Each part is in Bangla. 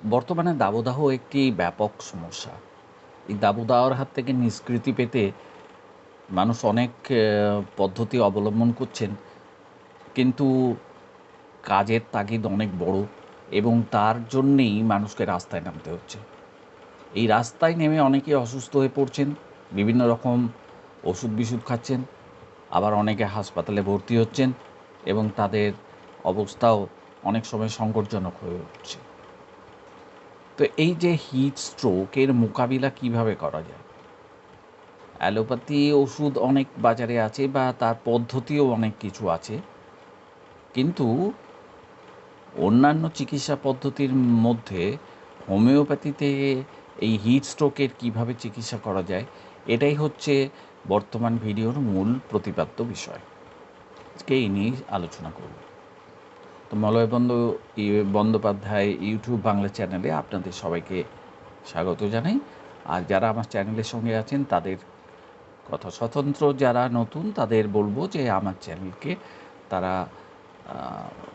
বর্তমানে দাবদাহ একটি ব্যাপক সমস্যা। এই দাবদাহর হাত থেকে নিষ্কৃতি পেতে মানুষ অনেক পদ্ধতি অবলম্বন করছেন, কিন্তু কাজের তাগিদ অনেক বড় এবং তার জন্যেই মানুষকে রাস্তায় নামতে হচ্ছে। এই রাস্তায় নেমে অনেকে অসুস্থ হয়ে পড়ছেন, বিভিন্ন রকম ওষুধ বিষুধ খাচ্ছেন, আবার অনেকে হাসপাতালে ভর্তি হচ্ছেন এবং তাদের অবস্থাও অনেক সময় সংকটজনক হয়ে উঠছে। তো এই যে হিট স্ট্রোক এর মোকাবিলা কীভাবে করা যায়? অ্যালোপ্যাথি ওষুধ অনেক বাজারে আছে বা তার পদ্ধতিও অনেক কিছু আছে। কিন্তু অন্যান্য চিকিৎসা পদ্ধতির মধ্যে হোমিওপ্যাথিতে এই হিট স্ট্রোকের কীভাবে চিকিৎসা করা যায়, এটাই হচ্ছে বর্তমান ভিডিওর মূল প্রতিপাদ্য বিষয়। আজকে এই নিয়েই আলোচনা করব। তো মলয় বন্দ ই- বন্দ্যোপাধ্যায় ইউটিউব বাংলা চ্যানেলে আপনাদের সবাইকে স্বাগত জানাই। আর যারা আমার চ্যানেলের সঙ্গে আছেন, তাদের কথা স্বতন্ত্র যারা নতুন, তাদের বলব যে আমার চ্যানেলকে তারা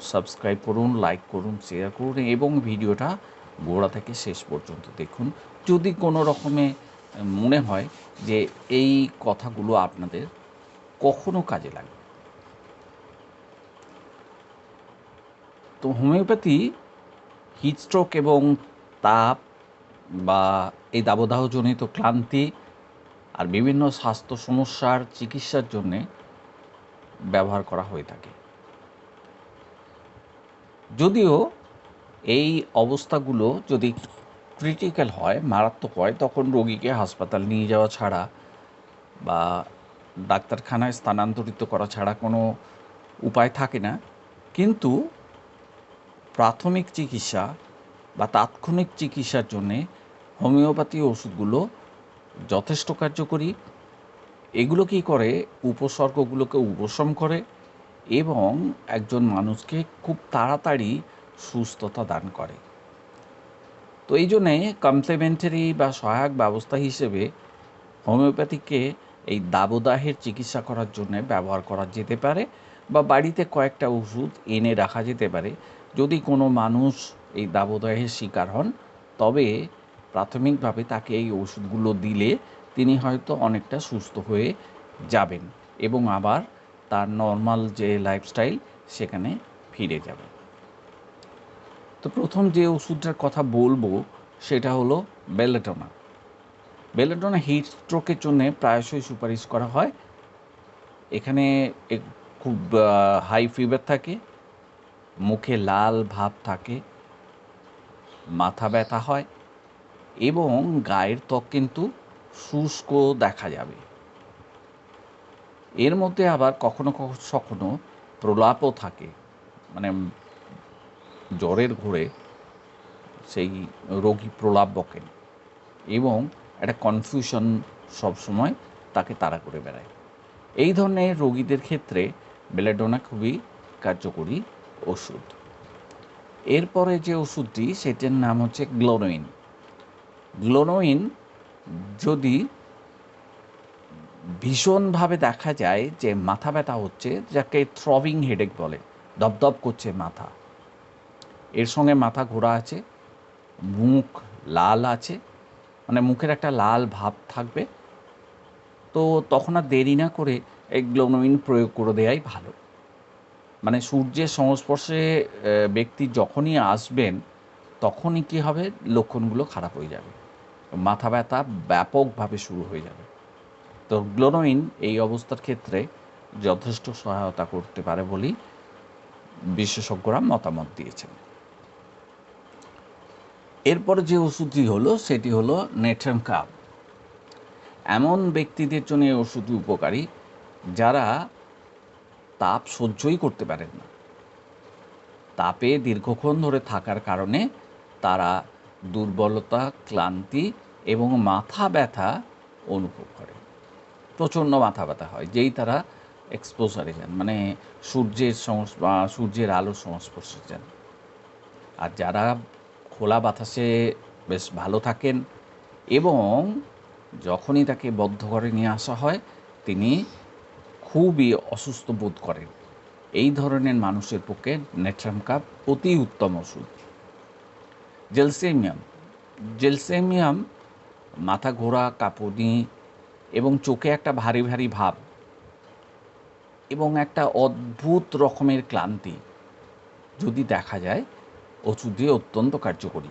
সাবস্ক্রাইব করুন, লাইক করুন, শেয়ার করুন এবং ভিডিওটা গোড়া থেকে শেষ পর্যন্ত দেখুন। যদি কোনো রকমে মনে হয় যে এই কথাগুলো আপনাদের কখনো কাজে লাগবে তো হোমিওপ্যাথি হিটস্ট্রোক এবং তাপ বা এই দাবদাহজনিত ক্লান্তি আর বিভিন্ন স্বাস্থ্য সমস্যার চিকিৎসার জন্যে ব্যবহার করা হয়ে থাকে। যদিও এই অবস্থাগুলো যদি ক্রিটিক্যাল হয়, মারাত্মক হয়, তখন রোগীকে হাসপাতাল নিয়ে যাওয়া ছাড়া বা ডাক্তারখানায় স্থানান্তরিত করা ছাড়া কোনো উপায় থাকে না। কিন্তু প্রাথমিক চিকিৎসা বা তাৎক্ষণিক চিকিৎসার জন্যে হোমিওপ্যাথি ওষুধগুলো যথেষ্ট কার্যকরী। এগুলো কী করে? উপসর্গগুলোকে উপশম করে এবং একজন মানুষকে খুব তাড়াতাড়ি সুস্থতা দান করে। তো এই জন্যে কমপ্লিমেন্টারি বা সহায়ক ব্যবস্থা হিসেবে হোমিওপ্যাথিকে এই দাবদাহের চিকিৎসা করার জন্য ব্যবহার করা যেতে পারে বা বাড়িতে কয়েকটা ওষুধ এনে রাখা যেতে পারে। যদি কোনো মানুষ এই দাবদাহের শিকার হন, তবে প্রাথমিকভাবে তাকে এই ওষুধগুলো দিলে তিনি হয়তো অনেকটা সুস্থ হয়ে যাবেন এবং আবার তার নর্মাল যে লাইফস্টাইল সেখানে ফিরে যাবে তো প্রথম যে ওষুধটার কথা বলব, সেটা হলো বেলেটোনা বেলেটোনা হিট স্ট্রোকের জন্য প্রায়শই সুপারিশ করা হয়। এখানে খুব হাই ফিভার থাকে। মুখে লাল ভাব থাকে, মাথা ব্যথা হয় এবং গায়ের ত্বক কিন্তু শুষ্ক দেখা যাবে। এর মধ্যে আবার কখনো কখনো প্রলাপও থাকে মানে জ্বরের ঘোরে সেই রোগী প্রলাপ বকেন এবং একটা কনফিউশন সবসময় তাকে তাড়া করে বেড়ায়। এই ধরনের রোগীদের ক্ষেত্রে বেলেডোনা খুবই কার্যকরী। ওষুধ। এরপরে যে ওষুধটি, সেটার নাম হচ্ছে গ্লোনোইন। গ্লোনোইন যদি ভীষণভাবে দেখা যায় যে মাথা ব্যথা হচ্ছে, যাকে থ্রবিং হেডেক বলে, দপদপ করছে মাথা। এর সঙ্গে মাথা ঘোরা আছে, মুখ লাল আছে মানে মুখের একটা লাল ভাব থাকবে। তো তখন আর দেরি না করে এই গ্লোনোইন প্রয়োগ করে দেওয়াই ভালো। মানে সূর্যের সংস্পর্শে ব্যক্তি যখনই আসবেন, তখনই কী হবে? লক্ষণগুলো খারাপ হয়ে যাবে। মাথা ব্যথা ব্যাপকভাবে শুরু হয়ে যাবে। তো গ্লোনোইন এই অবস্থার ক্ষেত্রে যথেষ্ট সহায়তা করতে পারে বলেই বিশেষজ্ঞরা মতামত দিয়েছেন। এরপর যে ওষুধটি হলো, সেটি হলো নেট্রাম কাপ এমন ব্যক্তিদের জন্য এই ওষুধটি উপকারী, যারা তাপ সহ্যই করতে পারেন না। তাপে দীর্ঘক্ষণ ধরে থাকার কারণে তারা দুর্বলতা, ক্লান্তি এবং মাথা ব্যথা অনুভব করে। প্রচণ্ড মাথা ব্যথা হয়, যেই তারা এক্সপোজারে যান মানে সূর্যের সূর্যের আলোর সংস্পর্শে যান। আর যারা খোলা বাতাসে বেশ ভালো থাকেন এবং যখনই তাকে বদ্ধ করে নিয়ে আসা হয়, তিনি খুবই অসুস্থ বোধ করেন এই ধরনের মানুষের পক্ষে নেট্রাম কাপ অতি উত্তম ওষুধ। জেলসেমিয়াম। জেলসেমিয়াম, মাথা ঘোরা, কাঁপুনি এবং চোখে একটা ভারী ভারী ভাব এবং একটা অদ্ভুত রকমের ক্লান্তি যদি দেখা যায়, ওষুধ দিয়ে অত্যন্ত কার্যকরী।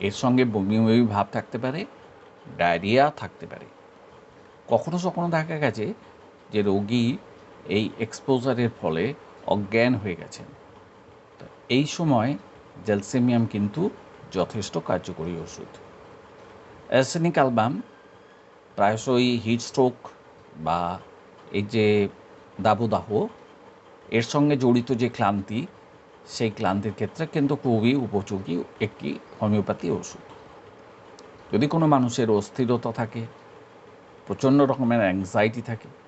এর সঙ্গে বমি বমি ভাব থাকতে পারে, ডায়রিয়া থাকতে পারে। কখনো কখনো দেখা গেছে যে রোগী এই এক্সপোজারের ফলে অজ্ঞান হয়ে গেছেন। এই সময় জেলসেমিয়াম কিন্তু যথেষ্ট কার্যকরী ওষুধ। অ্যাসেনিক অ্যালবাম প্রায়শই হিট স্ট্রোক বা এই যে দাবদাহ, এর সঙ্গে জড়িত যে ক্লান্তি, সেই ক্লান্তির ক্ষেত্রে কিন্তু খুবই উপযোগী একটি হোমিওপ্যাথি ওষুধ। যদি কোনো মানুষের অস্থিরতা থাকে, প্রচণ্ড রকমের অ্যাংজাইটি থাকে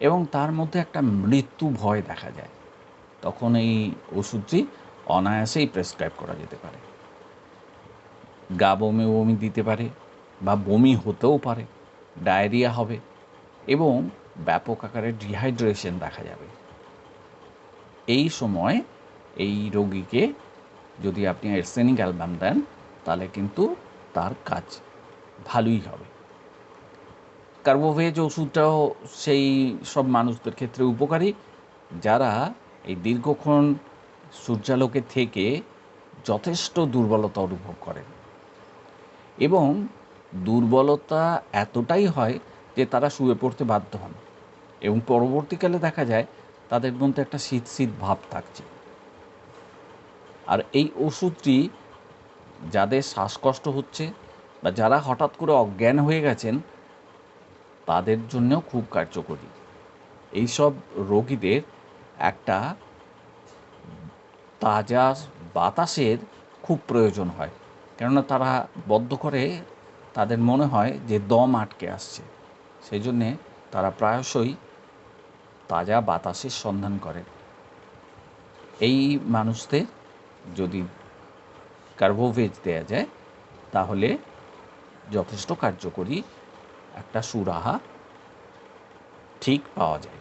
এবং তার মধ্যে একটা মৃত্যু ভয় দেখা যায়। তখন এই ওষুধটি অনায়াসেই প্রেসক্রাইব করা যেতে পারে। গা বমি বমি দিতে পারে বা বমি হতেও পারে, ডায়রিয়া হবে এবং ব্যাপক আকারে ডিহাইড্রেশন দেখা যাবে। এই সময় এই রোগীকে যদি আপনি এরসেনিক অ্যালবাম দেন, তাহলে কিন্তু তার কাজ ভালোই হবে। কার্বোভেজ ওষুধটাও সেই সব মানুষদের ক্ষেত্রে উপকারী। যারা এই দীর্ঘক্ষণ সূর্যালোকে থেকে যথেষ্ট দুর্বলতা অনুভব করেন এবং দুর্বলতা এতটাই হয় যে তারা শুয়ে পড়তে বাধ্য হন এবং পরবর্তীকালে দেখা যায় তাদের মধ্যে একটা শীত শীত ভাব থাকছে। আর এই ওষুধটি যাদের শ্বাসকষ্ট হচ্ছে বা যারা হঠাৎ করে অজ্ঞান হয়ে গেছেন তাদের জন্যও খুব কার্যকরী। এইসব রোগীদের একটা তাজা বাতাসের খুব প্রয়োজন হয়। কেননা তারা বদ্ধ করে তাদের মনে হয় যে দম আটকে আসছে। সেই জন্যে তারা প্রায়শই তাজা বাতাসের সন্ধান করে। এই মানুষদের যদি কার্বোভেজ দেয়া যায়, তাহলে যথেষ্ট কার্যকরী একটা সুরাহা ঠিক পাওয়া যায়।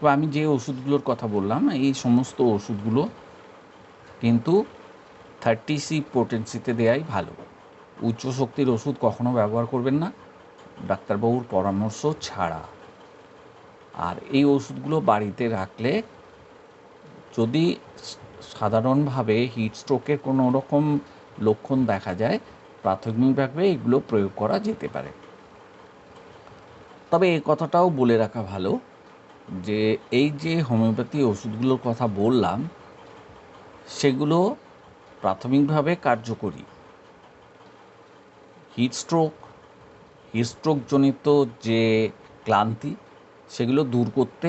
তো আমি যে ওষুধগুলোর কথা বললাম, এই সমস্ত ওষুধগুলো কিন্তু থার্টি সি পোটেন্সিতে দেওয়াই ভালো। উচ্চ শক্তির ওষুধ কখনো ব্যবহার করবেন না, ডাক্তারবাবুর পরামর্শ ছাড়া। আর এই ওষুধগুলো বাড়িতে রাখলে যদি সাধারণভাবে হিট স্ট্রোকের কোনো রকম লক্ষণ দেখা যায়, প্রাথমিকভাবে এগুলো প্রয়োগ করা যেতে পারে। তবে এই কথাটাও বলে রাখা ভালো যে এই যে হোমিওপ্যাথি ওষুধগুলোর কথা বললাম, সেগুলো প্রাথমিকভাবে কার্যকরী। হিট স্ট্রোক হিটস্ট্রোকজনিত যে ক্লান্তি, সেগুলো দূর করতে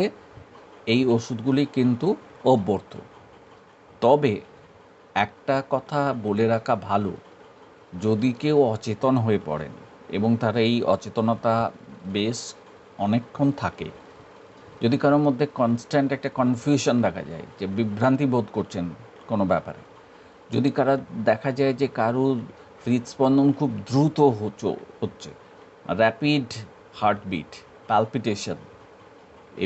এই ওষুধগুলি কিন্তু অভ্যর্থ তবে একটা কথা বলে রাখা ভালো, যদি কেউ অচেতন হয়ে পড়েন এবং তার এই অচেতনতা বেশ অনেকক্ষণ থাকে। যদি কারোর মধ্যে কনস্ট্যান্ট একটা কনফিউশন দেখা যায়, যে বিভ্রান্তি বোধ করছেন কোনো ব্যাপারে, যদি কারা দেখা যায় যে কারোর হৃদস্পন্দন খুব দ্রুত হচ্ছে র্যাপিড হার্টবিট পালপিটেশন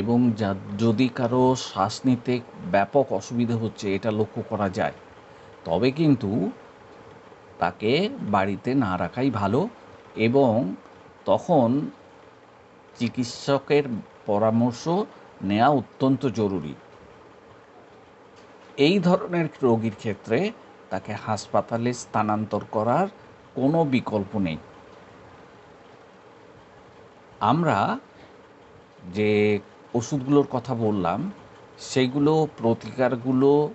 এবং যা, যদি কারও শ্বাস নিতে ব্যাপক অসুবিধা হচ্ছে, এটা লক্ষ্য করা যায়, তবে কিন্তু তাকে বাড়িতে না রাখাই ভালো, এবং তখন চিকিৎসকের পরামর্শ নেওয়া অত্যন্ত জরুরি। এই ধরনের রোগীর ক্ষেত্রে তাকে হাসপাতালে স্থানান্তর করার কোনো বিকল্প নেই। আমরা যে ওষুধগুলোর কথা বললাম, সেগুলো প্রতিকারগুলো,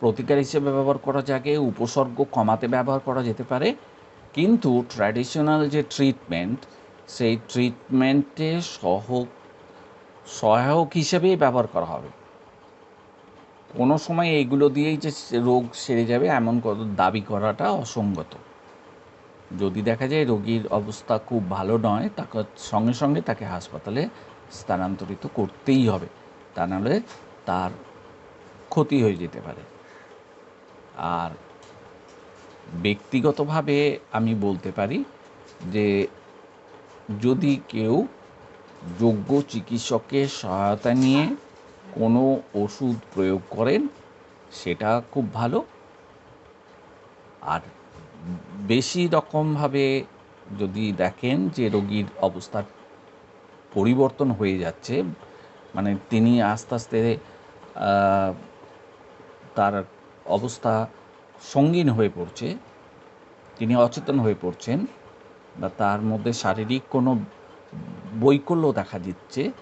প্রতিকার হিসেবে ব্যবহার করা যাবে উপসর্গ কমাতে ব্যবহার করা যেতে পারে। কিন্তু ট্র্যাডিশনাল যে ট্রিটমেন্ট সেই ট্রিটমেন্টে সহ সহায়ক হিসেবেই ব্যবহার করা হবে। কোনো সময় এইগুলো দিয়েই যে রোগ সেরে যাবে, এমন কত দাবি করাটা অসঙ্গত। যদি দেখা যায় রোগীর অবস্থা খুব ভালো নয়, তাকে সঙ্গে সঙ্গে তাকে হাসপাতালে স্থানান্তরিত করতেই হবে। তা নাহলে তার ক্ষতি হয়ে যেতে পারে। আর ব্যক্তিগতভাবে আমি বলতে পারি যে যদি কেউ যোগ্য চিকিৎসকের সহায়তা নিয়ে কোনো ওষুধ প্রয়োগ করেন, সেটা খুব ভালো। আর বেশি রকমভাবে যদি দেখেন যে রোগীর অবস্থার পরিবর্তন হয়ে যাচ্ছে মানে তিনি আস্তে আস্তে তার অবস্থা সঙ্গীন হয়ে পড়ছে, তিনি অচেতন হয়ে পড়ছেন বা তার মধ্যে শারীরিক কোনো বৈকল্য দেখা দিচ্ছে,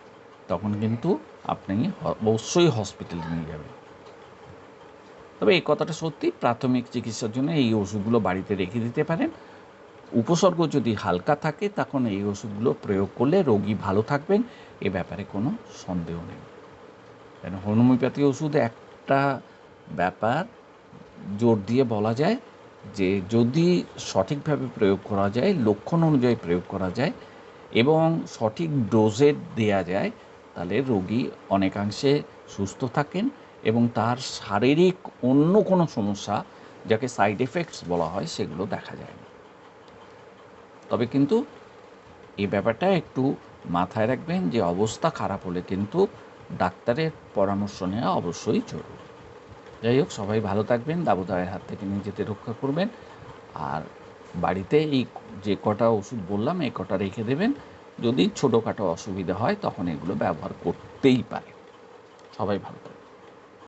তখন কিন্তু আপনি অবশ্যই হসপিটালে নিয়ে যাবেন। তবে এই কথাটা সত্যি, প্রাথমিক চিকিৎসার জন্য এই ওষুধগুলো বাড়িতে রেখে দিতে পারেন। উপসর্গ যদি হালকা থাকে, তখন এই ওষুধগুলো প্রয়োগ করলে রোগী ভালো থাকবেন, এ ব্যাপারে কোনো সন্দেহ নেই। কেন, হোমিওপ্যাথি ওষুধ একটা ব্যাপার, জোর দিয়ে বলা যায় যে যদি সঠিকভাবে প্রয়োগ করা যায়, লক্ষণ অনুযায়ী প্রয়োগ করা যায় এবং সঠিক ডোজে দেয়া যায়, তাহলে রোগী অনেকাংশে সুস্থ থাকেন এবং তার শারীরিক অন্য কোনো সমস্যা, যাকে সাইড এফেক্টস বলা হয়, সেগুলো দেখা যায় না। তবে কিন্তু এই ব্যাপারটা একটু মাথায় রাখবেন যে অবস্থা খারাপ হলে কিন্তু ডাক্তারের পরামর্শ নেওয়া অবশ্যই জরুরি। যাই হোক, সবাই ভালো থাকবেন, দাবদাহের হাত থেকে নিজেদের রক্ষা করবেন। আর বাড়িতে এই যে কটা ওষুধ বললাম, এই কটা রেখে দেবেন। যদি ছোটোখাটো অসুবিধা হয়, তখন এগুলো ব্যবহার করতেই পারে সবাই ভালো থাকবেন।